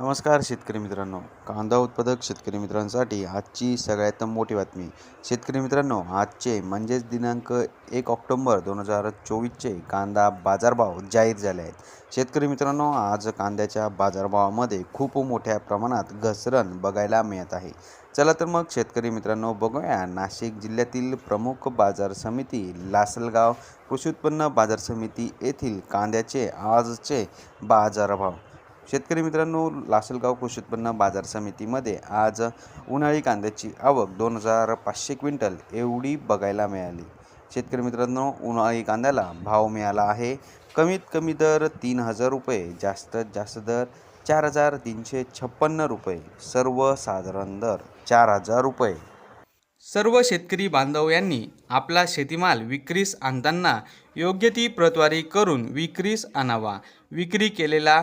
नमस्कार शेतकरी मित्रांनो. कांदा उत्पादक शेतकरी मित्रांसाठी आजची सगळ्यात मोठी बातमी. शेतकरी मित्रांनो आजचे म्हणजेच दिनांक एक ऑक्टोंबर दोन हजार चोवीसचे कांदा बाजारभाव जाहीर झाले आहेत. शेतकरी मित्रांनो आज कांद्याच्या बाजारभावामध्ये खूप मोठ्या प्रमाणात घसरण बघायला मिळत आहे. चला तर मग शेतकरी मित्रांनो बघूया. नाशिक जिल्ह्यातील प्रमुख बाजार समिती लासलगाव कृषी उत्पन्न बाजार समिती येथील कांद्याचे आजचे बाजारभाव. शेतकरी मित्रांनो लासलगाव कृषी उत्पन्न बाजार समितीमध्ये आज उन्हाळी कांद्याची आवक दोन हजार पाचशे क्विंटल एवढी बघायला मिळाली. शेतकरी मित्रांनो उन्हाळी कांद्याला भाव मिळाला आहे. कमीत कमी दर तीन हजार रुपये जास्तीत जास्त दर चार हजार तीनशे छप्पन्न रुपये सर्वसाधारण दर चार हजार रुपये. सर्व शेतकरी बांधव यांनी आपला शेतीमाल विक्रीस आणताना योग्य ती प्रतवारी करून विक्रीस आणावा. विक्री केलेला